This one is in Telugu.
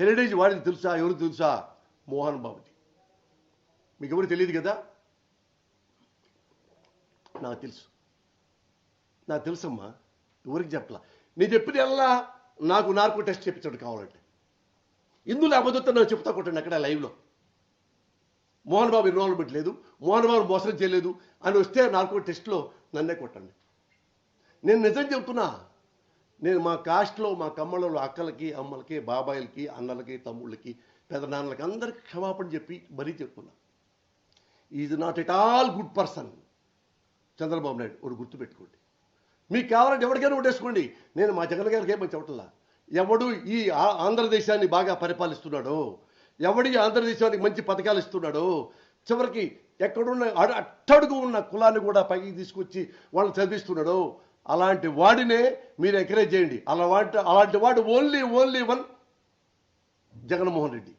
హెరిటేజ్ వాడిని తెలుసా? ఎవరు తెలుసా? మోహన్ బాబుది. మీకు ఎవరు తెలియదు కదా? నాకు తెలుసు. నాకు తెలుసమ్మా. ఎవరికి చెప్పలా? నేను చెప్పిన ఎలా నాకు నార్కో టెస్ట్ చెప్పించడం కావాలంటే. ఇందులో అబద్ధం నాకు చెప్తా కొట్టండి అక్కడ లైవ్లో. మోహన్ బాబు ఇన్వాల్వ్మెంట్ లేదు. మోహన్ బాబు మోసం చేయలేదు. అని వస్తే నార్కో టెస్ట్లో నన్నే కొట్టండి. నేను నిజం చెప్తున్నా. నేను మా కాస్ట్లో మా కమ్మలలో అక్కలకి అమ్మలకి బాబాయిలకి అన్నలకి తమ్ముళ్ళకి పెదనాన్నలకి అందరికి క్షమాపణ చెప్పి మరీ చెప్పుకున్నా. Is not at all good person Chandrababu Naidu ఒకటి గుర్తుపెట్టుకోండి మీకు కావాలంటే ఎవరికైనా ఓటేసుకోండి. నేను మా జగన్ గారికి ఏమని చెప్పట్లా? ఎవడు ఈ ఆ- ఆంధ్రదేశాన్ని బాగా పరిపాలిస్తున్నాడో ఎవడి ఆంధ్రదేశానికి మంచి పథకాలు ఇస్తున్నాడో చివరికి ఎక్కడున్న అట్టడుగు ఉన్న కులాన్ని కూడా పైకి తీసుకొచ్చి వాళ్ళని చదివిస్తున్నాడో అలాంటి వాడినే మీరు ఎంకరేజ్ చేయండి. అలా వాటి అలాంటి వాడు only only one Jaganmohan Reddy.